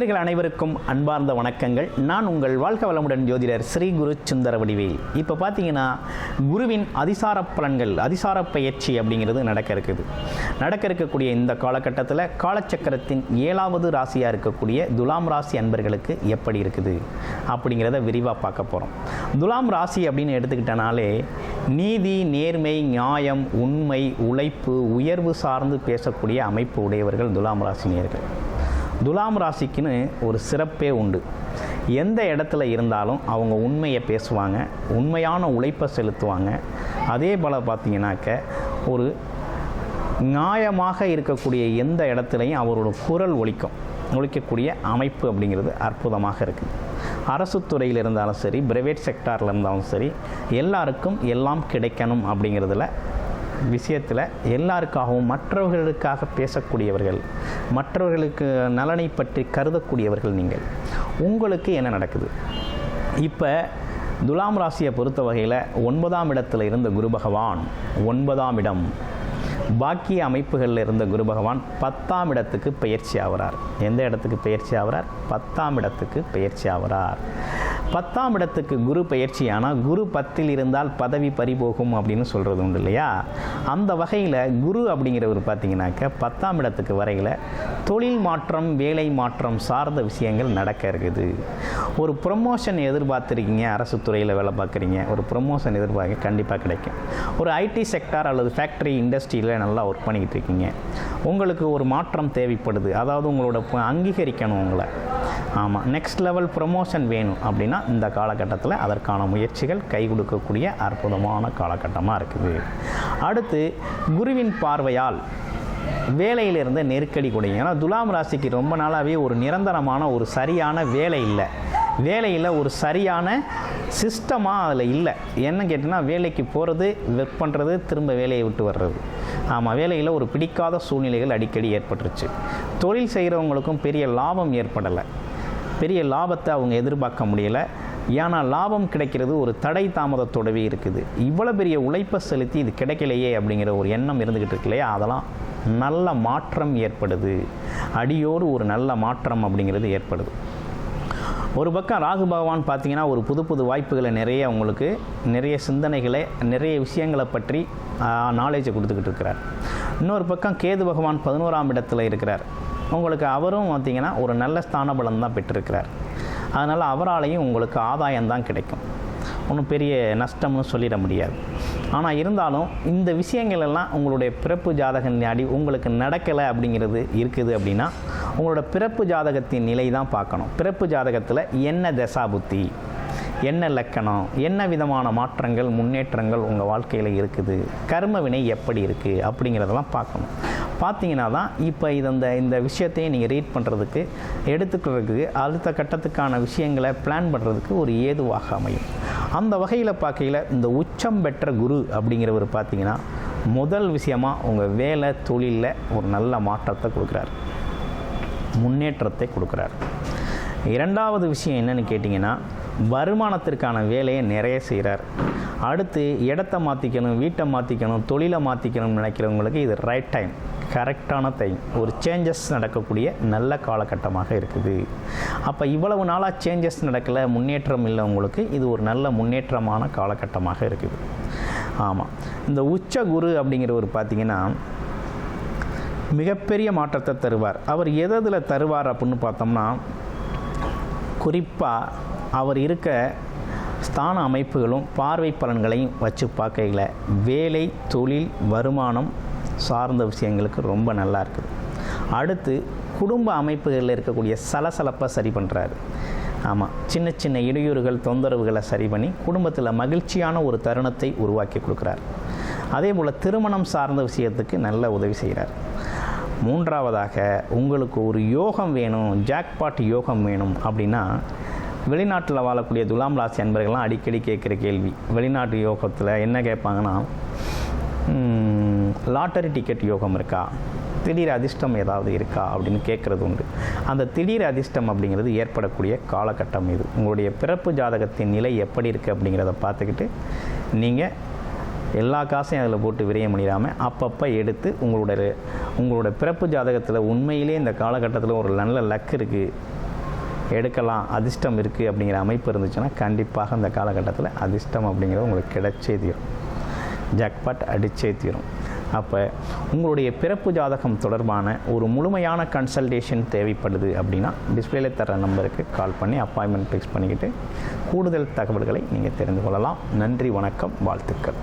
நேயர்கள் அனைவருக்கும் அன்பார்ந்த வணக்கங்கள். நான் உங்கள் வாழ்க வளமுடன் ஜோதிடர் ஸ்ரீ குரு சுந்தர வடிவேல். இப்போ பார்த்தீங்கன்னா குருவின் அதிசார பலன்கள் அதிசார பயிற்சி அப்படிங்கிறது நடக்க இருக்குது. நடக்க இருக்கக்கூடிய இந்த காலகட்டத்தில் காலச்சக்கரத்தின் ஏழாவது ராசியாக இருக்கக்கூடிய துலாம் ராசி அன்பர்களுக்கு எப்படி இருக்குது? அப்படிங்கிறத விரிவாக பார்க்க போகிறோம் துலாம் ராசி அப்படின்னு எடுத்துக்கிட்டனாலே நீதி நேர்மை நியாயம் உண்மை உழைப்பு உயர்வு சார்ந்து பேசக்கூடிய அமைப்பு உடையவர்கள் துலாம் ராசினியர்கள் துலாம் ராசிக்குன்னு ஒரு சிறப்பே உண்டு. எந்த இடத்துல இருந்தாலும் அவங்க உண்மையை பேசுவாங்க உண்மையான உழைப்பை செலுத்துவாங்க. அதே போல் பார்த்தீங்கன்னாக்க ஒரு நியாயமாக இருக்கக்கூடிய எந்த இடத்துலையும் அவரோட குரல் ஒழிக்கும் ஒழிக்கக்கூடிய அமைப்பு அப்படிங்கிறது அற்புதமாக இருக்குது அரசு துறையில் இருந்தாலும் சரி பிரைவேட் செக்டாரில் இருந்தாலும் சரி எல்லாருக்கும் எல்லாம் கிடைக்கணும் அப்படிங்கிறதுல விஷயத்தில் எல்லாருக்காகவும் மற்றவர்களுக்காக பேசக்கூடியவர்கள் மற்றவர்களுக்கு நலனை பற்றி கருதக்கூடியவர்கள் நீங்கள். உங்களுக்கு என்ன நடக்குது? இப்போ துலாம் ராசியை பொறுத்த வகையில் ஒன்பதாம் இடத்தில் இருந்த குரு பகவான் ஒன்பதாம் இடம். பாக்கிய அமைப்புகளில் இருந்த குரு பகவான் பத்தாம் இடத்துக்கு பயிற்சி ஆகிறார் எந்த இடத்துக்கு பயிற்சி ஆகிறார் பத்தாம் இடத்துக்கு பயிற்சி ஆகிறார் பத்தாம் இடத்துக்கு குரு பயிற்சி ஆனால் குரு பத்தில் இருந்தால் பதவி பறிபோகும் அப்படின்னு சொல்கிறது உண்டு இல்லையா? அந்த வகையில் குரு அப்படிங்கிறவர் பார்த்தீங்கன்னாக்க பத்தாம் இடத்துக்கு வரையில் தொழில் மாற்றம் வேலை மாற்றம் சார்ந்த விஷயங்கள் நடக்க இருக்குது. ஒரு ப்ரொமோஷன் எதிர்பார்த்துருக்கீங்க அரசு துறையில் வேலை பார்க்குறீங்க ஒரு ப்ரொமோஷன் எதிர்பார்க்க கண்டிப்பாக கிடைக்கும். ஒரு ஐடி செக்டார் அல்லது ஃபேக்ட்ரி இண்டஸ்ட்ரியில் நல்லா ஒர்க் பண்ணிக்கிட்டு இருக்கீங்க. உங்களுக்கு ஒரு மாற்றம் தேவைப்படுது. அதாவது உங்களோட அங்கீகரிக்கணும் உங்களை. ஆமாம் நெக்ஸ்ட் லெவல் ப்ரொமோஷன் வேணும் அப்படின்னா இந்த காலகட்டத்தில் அதற்கான முயற்சிகள் கை கொடுக்கக்கூடிய அற்புதமான காலகட்டமாக இருக்குது. அடுத்து குருவின் பார்வையால் வேலையிலிருந்து நெருக்கடி கொடுங்க ஏன்னா துலாம் ராசிக்கு ரொம்ப நாளாகவே ஒரு நிரந்தரமான ஒரு சரியான வேலை இல்லை. வேலையில் ஒரு சரியான சிஸ்டமாக அதில் இல்லை. என்ன கேட்டிங்கன்னா வேலைக்கு போகிறது ஒர்க் பண்ணுறது திரும்ப வேலையை விட்டு வர்றது. ஆமாம் வேலையில் ஒரு பிடிக்காத சூழ்நிலைகள் அடிக்கடி ஏற்பட்டுருச்சு. தொழில் செய்கிறவங்களுக்கும் பெரிய லாபம் ஏற்படலை. பெரிய லாபத்தை அவங்க எதிர்பார்க்க முடியலை. ஏன்னா லாபம் கிடைக்கிறது ஒரு தடை தாமதத்தோடவே இருக்குது. இவ்வளோ பெரிய உழைப்பை செலுத்தி இது கிடைக்கலையே அப்படிங்கிற ஒரு எண்ணம் இருந்துக்கிட்டு இருக்கு இல்லையா? அதெல்லாம் நல்ல மாற்றம் ஏற்படுது. அடியோடு ஒரு நல்ல மாற்றம் அப்படிங்கிறது ஏற்படுது. ஒரு பக்கம் ராகு பகவான் பார்த்தீங்கன்னா ஒரு புது புது வாய்ப்புகளை நிறைய உங்களுக்கு நிறைய சிந்தனைகளை நிறைய விஷயங்களை பற்றி நாலேஜை கொடுத்துக்கிட்டு இருக்கிறார். இன்னொரு பக்கம் கேது பகவான் பதினோராம் இடத்துல இருக்கிறார். உங்களுக்கு அவரும் பார்த்திங்கன்னா ஒரு நல்ல ஸ்தான பலம் தான் பெற்றிருக்கிறார். அதனால் அவராலையும் உங்களுக்கு ஆதாயம் தான் கிடைக்கும். ஒன்றும் பெரிய நஷ்டம்னு சொல்லிட முடியாது. ஆனால் இருந்தாலும் இந்த விஷயங்கள் எல்லாம் உங்களுடைய பிறப்பு ஜாதக நாடி உங்களுக்கு நடக்கலை அப்படிங்கிறது இருக்குது அப்படின்னா உங்களோட பிறப்பு ஜாதகத்தின் நிலை தான் பார்க்கணும். பிறப்பு ஜாதகத்தில் என்ன தசாபுத்தி என்ன லக்கணம் என்ன விதமான மாற்றங்கள் முன்னேற்றங்கள் உங்கள் வாழ்க்கையில் இருக்குது கர்ம வினை எப்படி இருக்குது அப்படிங்கிறதெல்லாம் பார்க்கணும். பார்த்தீங்கன்னா தான் இப்போ இது இந்த இந்த விஷயத்தையும் நீங்கள் ரீட் பண்ணுறதுக்கு எடுத்துக்கிறதுக்கு அடுத்த கட்டத்துக்கான விஷயங்களை பிளான் பண்ணுறதுக்கு ஒரு ஏதுவாக அமையும். அந்த வகையில் பார்க்கையில் இந்த உச்சம் பெற்ற குரு அப்படிங்கிறவர் பார்த்தீங்கன்னா முதல் விஷயமாக உங்கள் வேலை தொழிலில் ஒரு நல்ல மாற்றத்தை கொடுக்குறாரு. முன்னேற்றத்தை கொடுக்குறார். இரண்டாவது விஷயம் என்னென்னு கேட்டிங்கன்னா வருமானத்திற்கான வேலையை நிறைய செய்கிறார் அடுத்து இடத்த மாற்றிக்கணும் வீட்டை மாற்றிக்கணும் தொழிலை மாற்றிக்கணும்னு நினைக்கிறவங்களுக்கு இது ரைட் டைம் கரெக்டான டைம் ஒரு சேஞ்சஸ் நடக்கக்கூடிய நல்ல காலகட்டமாக இருக்குது. அப்போ இவ்வளவு நாளாக சேஞ்சஸ் நடக்கலை முன்னேற்றம் இல்லை உங்களுக்கு இது ஒரு நல்ல முன்னேற்றமான காலகட்டமாக இருக்குது. ஆமாம் இந்த உச்ச குரு அப்படிங்கிறவர் பார்த்தீங்கன்னா மிகப்பெரிய மாற்றத்தை தருவார். அவர் எதில் தருவார் அப்படின்னு பார்த்தோம்னா குறிப்பாக அவர் இருக்க ஸ்தான அமைப்புகளும் பார்வை பலன்களையும் வச்சு பார்க்கையில் வேலை தொழில் வருமானம் சார்ந்த விஷயங்களுக்கு ரொம்ப நல்லா இருக்குது அடுத்து குடும்ப அமைப்புகளில் இருக்கக்கூடிய சலசலப்பை சரி பண்ணுறாரு ஆமாம் சின்ன சின்ன இடையூறுகள் தொந்தரவுகளை சரி பண்ணி குடும்பத்தில் மகிழ்ச்சியான ஒரு தருணத்தை உருவாக்கி கொடுக்குறார். அதே போல் திருமணம் சார்ந்த விஷயத்துக்கு நல்ல உதவி செய்கிறார் மூன்றாவதாக உங்களுக்கு ஒரு யோகம் வேணும் ஜாக்பாட் யோகம் வேணும் அப்படின்னா வெளிநாட்டில் வாழக்கூடிய துலாம் ராசி அன்பர்கள்லாம் அடிக்கடி கேட்குற கேள்வி வெளிநாட்டு யோகத்தில் என்ன கேட்பாங்கன்னா லாட்டரி டிக்கெட் யோகம் இருக்கா? திடீர் அதிர்ஷ்டம் ஏதாவது இருக்கா? அப்படின்னு கேட்குறது உண்டு. அந்த திடீர் அதிர்ஷ்டம் அப்படிங்கிறது ஏற்படக்கூடிய காலகட்டம் இது. உங்களுடைய பிறப்பு ஜாதகத்தின் நிலை எப்படி இருக்குது அப்படிங்கிறத பார்த்துக்கிட்டு நீங்கள் எல்லா காசையும் அதில் போட்டு விரயம் பண்ணிடாமல் அப்பப்போ எடுத்து உங்களோட உங்களோட பிறப்பு ஜாதகத்தில் உண்மையிலே இந்த காலகட்டத்தில் ஒரு நல்ல லக் இருக்குது எடுக்கலாம் அதிர்ஷ்டம் இருக்குது அப்படிங்கிற அமைப்பு இருந்துச்சுன்னா கண்டிப்பாக இந்த காலகட்டத்தில் அதிர்ஷ்டம் அப்படிங்கிறது உங்களுக்கு கிடைச்சே தீரும். ஜாக்பாட் அடிச்சே தீரும். அப்போ உங்களுடைய பிறப்பு ஜாதகம் தொடர்பான ஒரு முழுமையான கன்சல்டேஷன் தேவைப்படுது அப்படின்னா டிஸ்பிளேல தர நம்பருக்கு கால் பண்ணி அப்பாயின்மெண்ட் ஃபிக்ஸ் பண்ணிக்கிட்டு கூடுதல் தகவல்களை நீங்கள் தெரிந்து கொள்ளலாம். நன்றி வணக்கம் வாழ்த்துக்கள்.